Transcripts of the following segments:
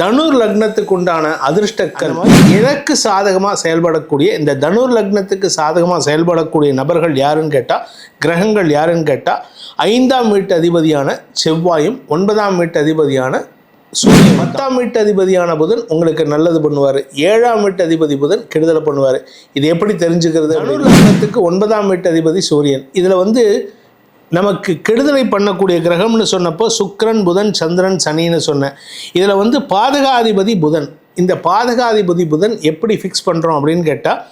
தனுர் லக்னத்துக்கு உண்டான அதிர்ஷ்டக்கல் எனக்கு சாதகமாக செயல்படக்கூடிய இந்த தனுர் லக்னத்துக்கு சாதகமாக செயல்படக்கூடிய நபர்கள் யாருன்னு கேட்டால் கிரகங்கள் யாருன்னு கேட்டால் ஐந்தாம் வீட்டு அதிபதியான செவ்வாயும் ஒன்பதாம் வீட்டு அதிபதியான சூரியன். பத்தாம் வீட்டு அதிபதியான புதன் உங்களுக்கு நல்லது பண்ணுவார். ஏழாம் வீட்டு அதிபதி புதன் கெடுதலை பண்ணுவார். இது எப்படி தெரிஞ்சுக்கிறது? தனுர் லக்னத்துக்கு ஒன்பதாம் வீட்டு அதிபதி சூரியன். இதில் வந்து நமக்கு கெடுதலை பண்ணக்கூடிய கிரகம்னு சொன்னப்போ சுக்கரன் புதன் சந்திரன் சனின்னு சொன்னேன் இதில் வந்து பாதகாதிபதி புதன். இந்த பாதகாதிபதி புதன் எப்படி ஃபிக்ஸ் பண்ணுறோம் அப்படின்னு கேட்டால்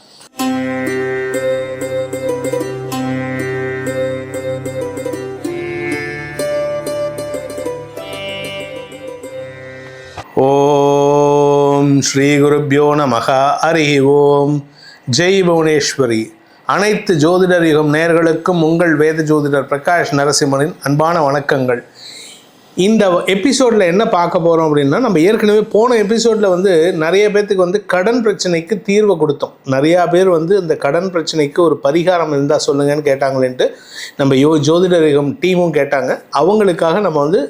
ஓம் ஸ்ரீ குருப்பியோ நமகா ஹரி ஓம். ஜெய் புவனேஸ்வரி. அனைத்து ஜோதிடர் யுகம் நேர்களுக்கும் உங்கள் வேத ஜோதிடர் பிரகாஷ் நரசிம்மனின் அன்பான வணக்கங்கள். இந்த எபிசோடில் என்ன பார்க்க போகிறோம் அப்படின்னா நம்ம ஏற்கனவே போன எபிசோடில் வந்து நிறைய பேர்த்துக்கு வந்து கடன் பிரச்சனைக்கு தீர்வை கொடுத்தோம். நிறையா பேர் வந்து இந்த கடன் பிரச்சனைக்கு ஒரு பரிகாரம் இருந்தால் சொல்லுங்கன்னு கேட்டாங்களேன்ட்டு நம்ம யோ ஜோதிடர் யுகம் டீமும் கேட்டாங்க. அவங்களுக்காக நம்ம வந்து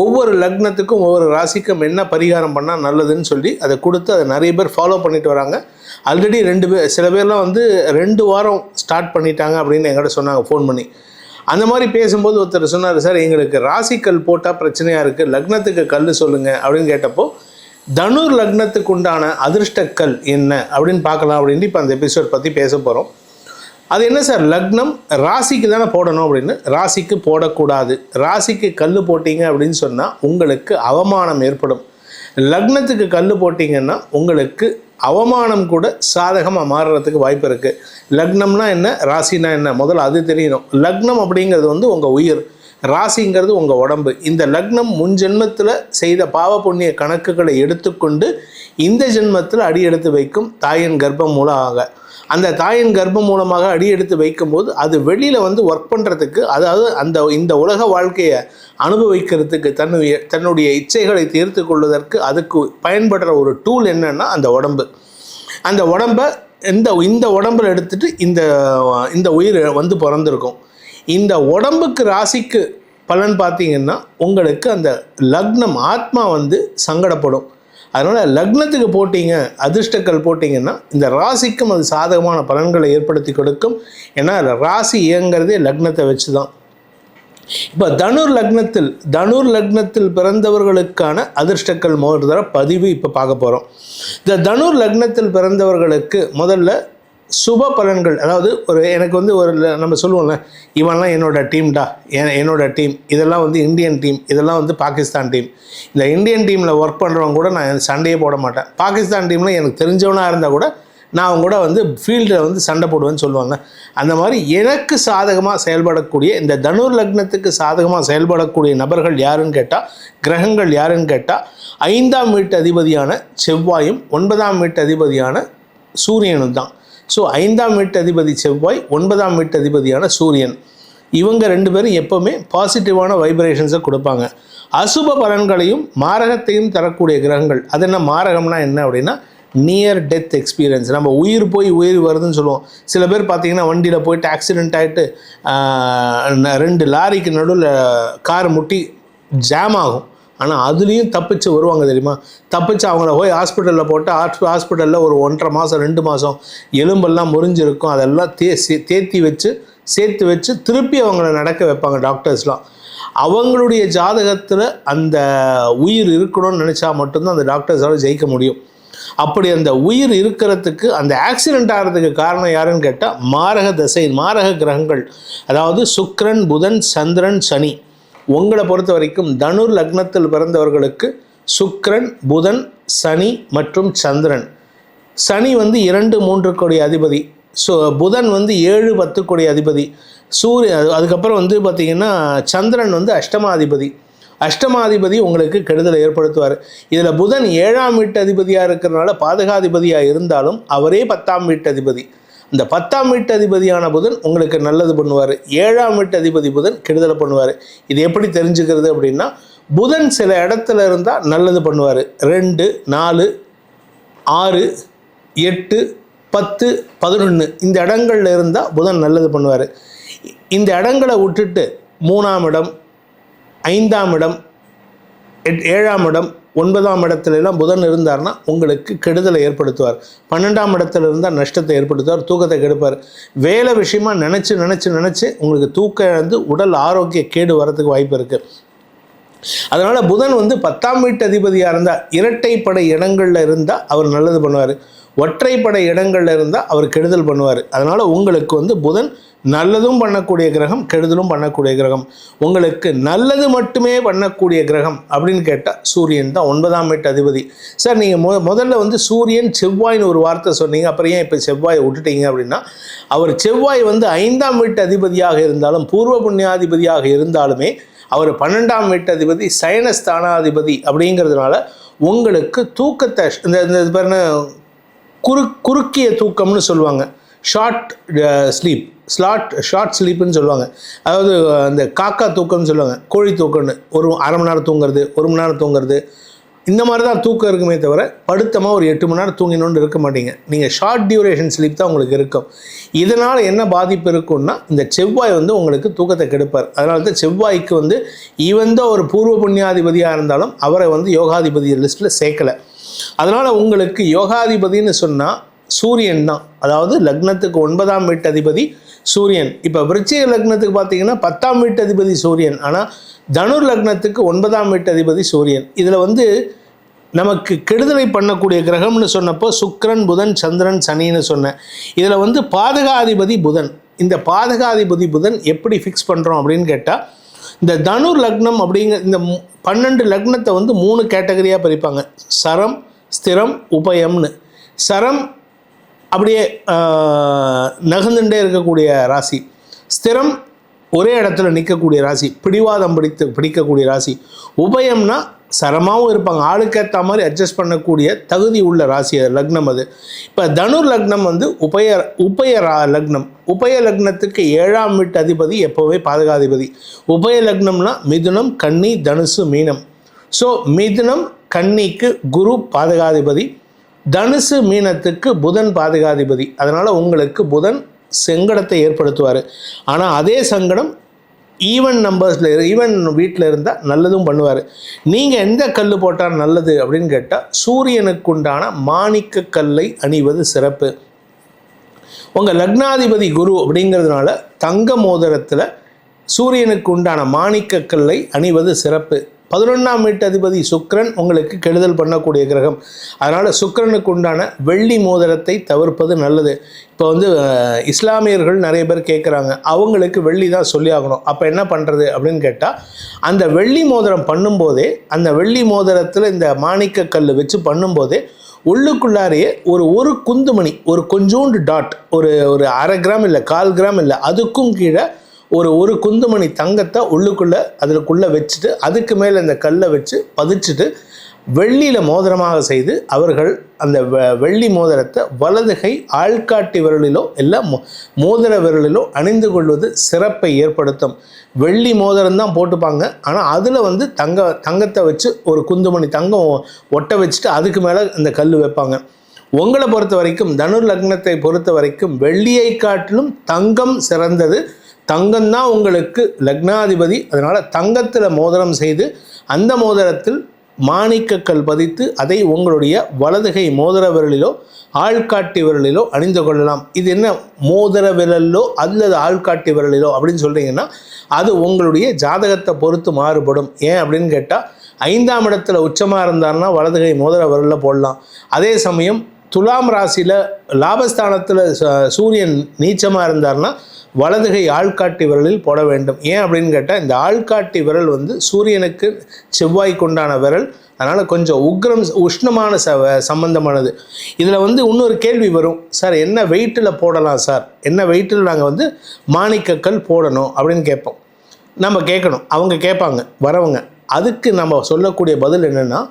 ஒவ்வொரு லக்னத்துக்கும் ஒவ்வொரு ராசிக்கும் என்ன பரிகாரம் பண்ணால் நல்லதுன்னு சொல்லி அதை கொடுத்து அதை நிறைய பேர் ஃபாலோ பண்ணிட்டு வராங்க. ஆல்ரெடி ரெண்டு பேர் சில பேர்லாம் வந்து ரெண்டு வாரம் ஸ்டார்ட் பண்ணிட்டாங்க அப்படின்னு எங்கிட்ட சொன்னாங்க ஃபோன் பண்ணி. அந்த மாதிரி பேசும்போது ஒருத்தர் சொன்னார் சார் எங்களுக்கு ராசிக்கல் போட்டால் பிரச்சனையாக இருக்குது லக்னத்துக்கு கல் சொல்லுங்கள் அப்படின்னு கேட்டப்போ தனுர் லக்னத்துக்கு உண்டான அதிர்ஷ்டக்கல் என்ன? அப்படின்னு பார்க்கலாம் அப்படின்ட்டு இப்போ அந்த எபிசோட் பற்றி பேச போகிறோம் அது என்ன சார் லக்னம் ராசிக்கு தானே போடணும் அப்படின்னு? ராசிக்கு போடக்கூடாது. ராசிக்கு கல் போட்டீங்க அப்படின்னு சொன்னால் உங்களுக்கு அவமானம் ஏற்படும். லக்னத்துக்கு கல் போட்டிங்கன்னா உங்களுக்கு அவமானம் கூட சாதகமாக மாறுறதுக்கு வாய்ப்பு இருக்குது லக்னம்னா என்ன ராசினா என்ன? முதல்ல அது தெரியணும். லக்னம் அப்படிங்கிறது வந்து உங்கள் உயிர். ராசிங்கிறது உங்கள் உடம்பு. இந்த லக்னம் முன் ஜென்மத்தில் செய்த பாவ புண்ணிய கணக்குகளை எடுத்துக்கொண்டு இந்த ஜென்மத்தில் அடி எடுத்து வைக்கும் தாயின் கர்ப்பம் மூலம் ஆக. அந்த தாயின் கர்ப்பம் மூலமாக அடி எடுத்து வைக்கும்போது அது வெளியில் வந்து ஒர்க் பண்ணுறதுக்கு அதாவது அந்த இந்த உலக வாழ்க்கையை அனுபவிக்கிறதுக்கு தன்னுடைய தன்னுடைய இச்சைகளை தீர்த்து கொள்வதற்கு அதுக்கு பயன்படுற ஒரு டூல் என்னன்னா அந்த உடம்பு. அந்த உடம்பை இந்த இந்த உடம்பில் எடுத்துகிட்டு இந்த இந்த உயிர் வந்து பிறந்திருக்கும். இந்த உடம்புக்கு ராசிக்கு பலன் பார்த்தீங்கன்னா உங்களுக்கு அந்த லக்னம் ஆத்மா வந்து சங்கடப்படும். அதனால் லக்னத்துக்கு போட்டீங்க அதிர்ஷ்டக்கல் போட்டிங்கன்னா இந்த ராசிக்கும் அது சாதகமான பலன்களை ஏற்படுத்தி கொடுக்கும். ஏன்னா ராசி இயங்கிறதே லக்னத்தை வச்சு தான் இப்போ தனுர் லக்னத்தில் தனுர் லக்னத்தில் பிறந்தவர்களுக்கான அதிர்ஷ்டக்கல் முதல் தர பதிவு இப்போ பார்க்க போகிறோம் இந்த தனுர் லக்னத்தில் பிறந்தவர்களுக்கு முதல்ல சுப பலன்கள் அதாவது ஒரு எனக்கு வந்து ஒரு நம்ம சொல்லுவோம்ல இவன்லாம் என்னோட டீம்டா என் என்னோட டீம் இதெல்லாம் வந்து இந்தியன் டீம் இதெல்லாம் வந்து பாகிஸ்தான் டீம் இந்த இந்தியன் டீமில் ஒர்க் பண்ணுறவங்க கூட நான் சண்டையே போட மாட்டேன். பாகிஸ்தான் டீமில் எனக்கு தெரிஞ்சவனாக இருந்தால் கூட நான் அவங்க கூட வந்து ஃபீல்டில் வந்து சண்டை போடுவேன்னு சொல்லுவாங்க. அந்த மாதிரி எனக்கு சாதகமாக செயல்படக்கூடிய இந்த தனுர் லக்னத்துக்கு சாதகமாக செயல்படக்கூடிய நபர்கள் யாருன்னு கேட்டால் கிரகங்கள் யாருன்னு கேட்டால் ஐந்தாம் வீட்டு அதிபதியான செவ்வாயும் ஒன்பதாம் வீட்டு அதிபதியான சூரியனும் தான். ஸோ ஐந்தாம் வீட்டு அதிபதி செவ்வாய் ஒன்பதாம் வீட்டு அதிபதியான சூரியன். இவங்க ரெண்டு பேரும் எப்போவுமே பாசிட்டிவான வைப்ரேஷன்ஸை கொடுப்பாங்க. அசுப பலன்களையும் மாரகத்தையும் தரக்கூடிய கிரகங்கள். அது என்ன மாரகம்னா என்ன அப்படின்னா நியர் டெத் எக்ஸ்பீரியன்ஸ் நம்ம உயிர் போய் உயிர் வருதுன்னு சொல்லுவோம். சில பேர் பார்த்தீங்கன்னா வண்டியில் போயிட்டு ஆக்சிடென்ட் ஆகிட்டு ரெண்டு லாரிக்கு நடுவில் கார் முட்டி ஜாம் ஆகும். ஆனால் அதுலேயும் தப்பிச்சு வருவாங்க தெரியுமா? தப்பிச்சு அவங்கள போய் ஹாஸ்பிட்டலில் போட்டு ஹாஸ்பிட்டலில் ஒரு ஒன்றரை மாதம் ரெண்டு மாதம் எலும்பெல்லாம் முறிஞ்சிருக்கும். அதெல்லாம் தே தேத்தி வச்சு சேர்த்து வச்சு திருப்பி அவங்கள நடக்க வைப்பாங்க டாக்டர்ஸ்லாம் அவங்களுடைய ஜாதகத்தில் அந்த உயிர் இருக்கணும்னு நினச்சா மட்டும்தான் அந்த டாக்டர்ஸால் ஜெயிக்க முடியும். அப்படி அந்த உயிர் இருக்கிறதுக்கு அந்த ஆக்சிடென்ட் ஆகிறதுக்கு காரணம் யாருன்னு கேட்டால் மாரக தசை மாரக கிரகங்கள். அதாவது சுக்ரன் புதன் சந்திரன் சனி. உங்களை பொறுத்த வரைக்கும் தனுர் லக்னத்தில் பிறந்தவர்களுக்கு சுக்ரன் புதன் சனி மற்றும் சந்திரன். சனி வந்து இரண்டு மூன்று கோடி அதிபதி. ஸோ புதன் வந்து ஏழு பத்து கோடி அதிபதி. சூரிய அதுக்கப்புறம் வந்து பார்த்திங்கன்னா சந்திரன் வந்து அஷ்டமாதிபதி. அஷ்டமாதிபதி உங்களுக்கு கெடுதலை ஏற்படுத்துவார். இதில் புதன் ஏழாம் வீட்டு அதிபதியாக இருக்கிறனால பாதகாதிபதியாக இருந்தாலும் அவரே பத்தாம் வீட்டு அதிபதி. இந்த பத்தாம் வீட்டு அதிபதியான புதன் உங்களுக்கு நல்லது பண்ணுவார். ஏழாம் வீட்டு அதிபதி புதன் கெடுதலை பண்ணுவார். இது எப்படி தெரிஞ்சுக்கிறது அப்படின்னா புதன் சில இடத்துல இருந்தால் நல்லது பண்ணுவார். ரெண்டு நாலு ஆறு எட்டு பத்து பதினொன்று இந்த இடங்கள்ல இருந்தால் புதன் நல்லது பண்ணுவார். இந்த இடங்களை விட்டுட்டு மூணாம் இடம் ஐந்தாம் இடம் எட் ஏழாம் இடம் ஒன்பதாம் இடத்துலலாம் புதன் இருந்தார்னா உங்களுக்கு கெடுதலை ஏற்படுத்துவார். பன்னெண்டாம் இடத்துல இருந்தால் நஷ்டத்தை ஏற்படுத்துவார் தூக்கத்தை கெடுப்பார். வேலை விஷயமா நினச்சி நினச்சி நினச்சி உங்களுக்கு தூக்கம் வந்து உடல் ஆரோக்கிய கேடு வரதுக்கு வாய்ப்பு இருக்குது அதனால் புதன் வந்து பத்தாம் வீட்டு அதிபதியாக இருந்தால் இரட்டைப்படை இடங்களில் இருந்தால் அவர் நல்லது பண்ணுவார். ஒற்றைப்படை இடங்களில் இருந்தால் அவர் கெடுதல் பண்ணுவார். அதனால் உங்களுக்கு வந்து புதன் நல்லதும் பண்ணக்கூடிய கிரகம் கெடுதலும் பண்ணக்கூடிய கிரகம். உங்களுக்கு நல்லது மட்டுமே பண்ணக்கூடிய கிரகம் அப்படின்னு கேட்டால் சூரியன் தான் ஒன்பதாம் வீட்டு அதிபதி. சார் நீங்கள் மொ முதல்ல வந்து சூரியன் செவ்வாய்னு ஒரு வார்த்தை சொன்னீங்க அப்புறம் ஏன் இப்போ செவ்வாயை விட்டுட்டீங்க அப்படின்னா அவர் செவ்வாய் வந்து ஐந்தாம் வீட்டு அதிபதியாக இருந்தாலும் பூர்வ புண்ணியாதிபதியாக இருந்தாலுமே அவர் பன்னெண்டாம் வீட்டு அதிபதி சயனஸ்தானாதிபதி அப்படிங்கிறதுனால உங்களுக்கு தூக்கத்தை இந்த இந்த இது குறு குறுக்கிய தூக்கம்னு சொல்லுவாங்க. Short sleep uh, slot short ஸ்லீப்புன்னு சொல்லுவாங்க. அதாவது அந்த காக்கா தூக்கம்னு சொல்லுவாங்க. கோழி தூக்கம்னு. ஒரு அரை மணி நேரம் தூங்குறது ஒரு மணி நேரம் தூங்குறது. இந்த மாதிரி தான் தூக்கம் இருக்குமே தவிர படுத்தமாக ஒரு எட்டு மணி நேரம் தூங்கினோன்னு இருக்க மாட்டீங்க. நீங்கள் ஷார்ட் டியூரேஷன் ஸ்லீப் தான் உங்களுக்கு இருக்கும். இதனால் என்ன பாதிப்பு இருக்கும்னா இந்த செவ்வாய் வந்து உங்களுக்கு தூக்கத்தை கெடுப்பார். அதனால தான் செவ்வாய்க்கு வந்து ஈவன் ஒரு பூர்வ புண்ணியாதிபதியாக இருந்தாலும் அவரை வந்து யோகாதிபதி லிஸ்ட்டில் சேர்க்கலை. அதனால் உங்களுக்கு யோகாதிபதின்னு சொன்னால் சூரியன் தான். அதாவது லக்னத்துக்கு ஒன்பதாம் வீட்டு அதிபதி சூரியன். இப்போ விருச்சிக லக்னத்துக்கு பார்த்தீங்கன்னா பத்தாம் வீட்டு அதிபதி சூரியன். ஆனால் தனுர் லக்னத்துக்கு ஒன்பதாம் வீட்டு அதிபதி சூரியன். இதில் வந்து நமக்கு கெடுதலை பண்ணக்கூடிய கிரகம்னு சொன்னப்போ சுக்கரன் புதன் சந்திரன் சனின்னு சொன்னேன் இதில் வந்து பாதகாதிபதி புதன். இந்த பாதகாதிபதி புதன் எப்படி ஃபிக்ஸ் பண்ணுறோம் அப்படின்னு கேட்டால் இந்த தனுர் லக்னம் அப்படிங்கிற இந்த மு- பன்னெண்டு லக்னத்தை வந்து மூணு கேட்டகரியாக பிரிப்பாங்க. சரம் ஸ்திரம் உபயம்னு. சரம் அப்படியே நகர்ந்துட்டே இருக்கக்கூடிய ராசி. ஸ்திரம் ஒரே இடத்துல நிற்கக்கூடிய ராசி பிடிவாதம் பிடித்து பிடிக்கக்கூடிய ராசி. உபயம்னா சரமாகவும் இருப்பாங்க. ஆளுக்கேற்ற மாதிரி அட்ஜஸ்ட் பண்ணக்கூடிய தகுதி உள்ள ராசி லக்னம் அது. இப்போ தனுர் லக்னம் வந்து உபய உபய ரா லக்னம். உபய லக்னத்துக்கு ஏழாம் வீட்டு அதிபதி எப்போவே பாதகாதிபதி. உபய லக்னம்னா மிதுனம் கன்னி தனுசு மீனம். ஸோ மிதுனம் கன்னிக்கு குரு பாதகாதிபதி. தனுசு மீனத்துக்கு புதன் பாதகாதிபதி. அதனால் உங்களுக்கு புதன் செங்கடத்தை ஏற்படுத்துவார். ஆனால் அதே சங்கடம் ஈவன் நம்பர்ஸில் ஈவன் வீட்டில் இருந்தால் நல்லதும் பண்ணுவார். நீங்கள் எந்த கல் போட்டால் நல்லது அப்படின்னு கேட்டால் சூரியனுக்குண்டான மாணிக்க கல்லை அணிவது சிறப்பு. உங்கள் லக்னாதிபதி குரு அப்படிங்கிறதுனால தங்க மோதிரத்தில் சூரியனுக்கு உண்டான மாணிக்க கல்லை அணிவது சிறப்பு. பதினொன்றாம் வீட்டதிபதி சுக்ரன் உங்களுக்கு கெடுதல் பண்ணக்கூடிய கிரகம். அதனால் சுக்ரனுக்கு உண்டான வெள்ளி மோதிரத்தை தவிர்ப்பது நல்லது. இப்போ வந்து இஸ்லாமியர்கள் நிறைய பேர் கேட்குறாங்க அவங்களுக்கு வெள்ளி தான் சொல்லி ஆகணும். அப்போ என்ன பண்ணுறது அப்படின்னு கேட்டால் அந்த வெள்ளி மோதிரம் பண்ணும்போதே அந்த வெள்ளி மோதிரத்தில் இந்த மாணிக்க கல் வச்சு பண்ணும்போதே உள்ளுக்குள்ளாரையே ஒரு ஒரு குந்துமணி ஒரு கொஞ்சோண்டு டாட் ஒரு ஒரு அரை கிராம் இல்லை கால் கிராம் இல்லை அதுக்கும் கீழே ஒரு ஒரு குந்துமணி தங்கத்தை உள்ளுக்குள்ளே அதுக்குள்ளே வச்சுட்டு அதுக்கு மேலே இந்த கல்லை வச்சு பதிச்சுட்டு வெள்ளியில் மோதிரமாக செய்து அவர்கள் அந்த வெ- வெள்ளி மோதிரத்தை வலது கை ஆள்காட்டி விரலிலோ இல்லை மோ- மோதிர விரலிலோ அணிந்து கொள்வது சிறப்பை ஏற்படுத்தும். வெள்ளி மோதிரம் தான் போட்டுப்பாங்க. ஆனால் அதில் வந்து தங்க தங்கத்தை வச்சு ஒரு குந்துமணி தங்கம் ஒட்ட வச்சுட்டு அதுக்கு மேலே அந்த கல் வைப்பாங்க. உங்களை பொறுத்த வரைக்கும் தனுர் லக்னத்தை பொறுத்த வரைக்கும் வெள்ளியை காட்டிலும் தங்கம் சிறந்தது. தங்கம் தான் உங்களுக்கு லக்னாதிபதி அதனால் தங்கத்தில் மோதிரம் செய்து அந்த மோதிரத்தில் மாணிக்கக்கல் பதித்து அதை உங்களுடைய வலதுகை மோதிர விரலிலோ ஆள்காட்டி விரலிலோ அணிந்து கொள்ளலாம். இது என்ன மோதிர விரலிலோ அல்லது ஆள்காட்டி விரலிலோ அப்படின்னு சொல்கிறீங்கன்னா அது உங்களுடைய ஜாதகத்தை பொறுத்து மாறுபடும். ஏன் அப்படின்னு கேட்டால் ஐந்தாம் இடத்துல உச்சமாக இருந்தாருன்னா வலதுகை மோதிர விரலில் போடலாம். அதே சமயம் துலாம் ராசியில் லாபஸ்தானத்தில் ச- சூரியன் நீச்சமாக இருந்தார்னா வலதுகை ஆள்காட்டி விரலில் போட வேண்டும். ஏன் அப்படின்னு கேட்டால் இந்த ஆள்காட்டி விரல் வந்து சூரியனுக்கு செவ்வாய்க்குண்டான விரல். அதனால் கொஞ்சம் உக்ரம் உஷ்ணமான ச சம்பந்தமானது. இதில் வந்து இன்னொரு கேள்வி வரும். சார் என்ன வெயிட்டில் போடலாம் சார்? என்ன வெயிட்டில் நாங்கள் வந்து மாணிக்கக்கல் போடணும்? அப்படின்னு கேட்போம். நம்ம கேட்கணும். அவங்க கேட்பாங்க வரவங்க. அதுக்கு நம்ம சொல்லக்கூடிய பதில் என்னென்னா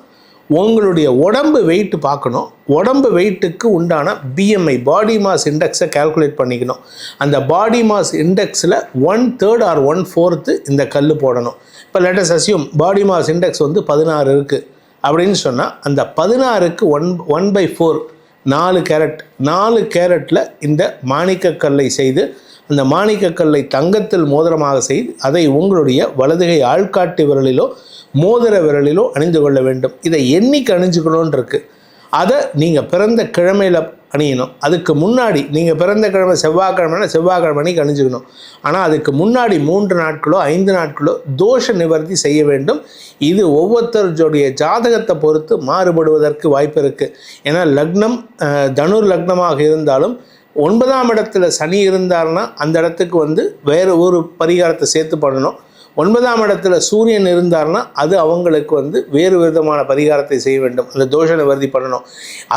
உங்களுடைய உடம்பு வெயிட்டு பார்க்கணும். உடம்பு வெயிட்டுக்கு உண்டான பிஎம்ஐ பாடி மாஸ் இண்டெக்ஸை கால்குலேட் பண்ணிக்கணும். அந்த body mass இண்டெக்ஸில் one third or one fourth இந்த கல் போடணும். இப்போ latest assume body mass index வந்து பதினாறு இருக்குது அப்படின்னு சொன்னால் அந்த பதினாறுக்கு ஒன் ஒன் பை ஃபோர் நாலு கேரட் நாலு கேரட்டில் இந்த மாணிக்கக்கல்லை செய்து அந்த மாணிக்கக்கல்லை தங்கத்தில் மோதிரமாக செய்து அதை உங்களுடைய வலதுகை ஆள்காட்டி விரலிலோ மோதிர விரலிலோ அணிந்து கொள்ள வேண்டும். இதை என்னைக்கு அணிஞ்சுக்கணும்னு இருக்கு. அதை நீங்கள் பிறந்த கிழமையில் அணியணும். அதுக்கு முன்னாடி நீங்கள் பிறந்த கிழமை செவ்வாய்க்கிழமைனா செவ்வாய்க்கிழமை அணிக்கு அணிஞ்சுக்கணும் ஆனால் அதுக்கு முன்னாடி மூன்று நாட்களோ ஐந்து நாட்களோ தோஷ நிவர்த்தி செய்ய வேண்டும். இது ஒவ்வொருத்தருடைய ஜாதகத்தை பொறுத்து மாறுபடுவதற்கு வாய்ப்பு இருக்குது ஏன்னா லக்னம் தனுர் லக்னமாக இருந்தாலும் ஒன்பதாம் இடத்துல சனி இருந்தார்னா அந்த இடத்துக்கு வந்து வேறு ஒரு பரிகாரத்தை சேர்த்து பண்ணணும். ஒன்பதாம் இடத்துல சூரியன் இருந்தார்னா அது அவங்களுக்கு வந்து வேறு விதமான பரிகாரத்தை செய்ய வேண்டும். அந்த தோஷ நிவர்த்தி பண்ணணும்.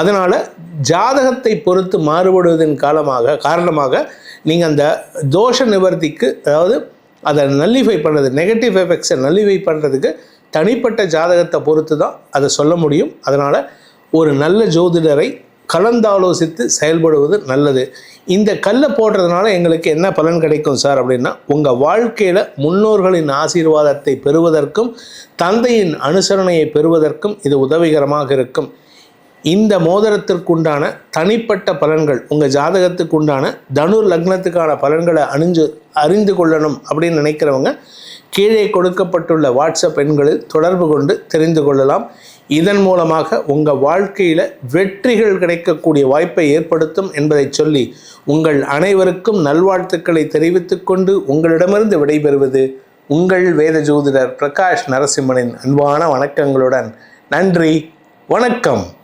அதனால் ஜாதகத்தை பொறுத்து மாறுபடுவதன் காலமாக காரணமாக நீங்கள் அந்த தோஷ நிவர்த்திக்கு அதாவது அதை நல்லிஃபை பண்ணுறது நெகட்டிவ் எஃபெக்ட்ஸை நல்லிஃபை பண்ணுறதுக்கு தனிப்பட்ட ஜாதகத்தை பொறுத்து தான் அதை சொல்ல முடியும். அதனால் ஒரு நல்ல ஜோதிடரை கலந்தாலோசித்து செயல்படுவது நல்லது. இந்த கல்லை போடுறதுனால எங்களுக்கு என்ன பலன் கிடைக்கும் சார் அப்படின்னா உங்கள் வாழ்க்கையில் முன்னோர்களின் ஆசீர்வாதத்தை பெறுவதற்கும் தந்தையின் அனுசரணையை பெறுவதற்கும் இது உதவிகரமாக இருக்கும். இந்த மோதிரத்திற்குண்டான தனிப்பட்ட பலன்கள் உங்கள் ஜாதகத்துக்கு உண்டான தனுர் லக்னத்துக்கான பலன்களை அணிஞ்சு அறிந்து கொள்ளணும் அப்படின்னு நினைக்கிறவங்க கீழே கொடுக்கப்பட்டுள்ள வாட்ஸ்அப் எண்களில் தொடர்பு கொண்டு தெரிந்து கொள்ளலாம். இதன் மூலமாக உங்கள் வாழ்க்கையில் வெற்றிகள் கிடைக்கக்கூடிய வாய்ப்பை ஏற்படுத்தும் என்பதை சொல்லி உங்கள் அனைவருக்கும் நல்வாழ்த்துக்களை தெரிவித்துக் கொண்டு உங்களிடமிருந்து விடைபெறுவது உங்கள் வேத ஜோதிடர் பிரகாஷ் நரசிம்மனின் அன்பான வணக்கங்களுடன். நன்றி. வணக்கம்.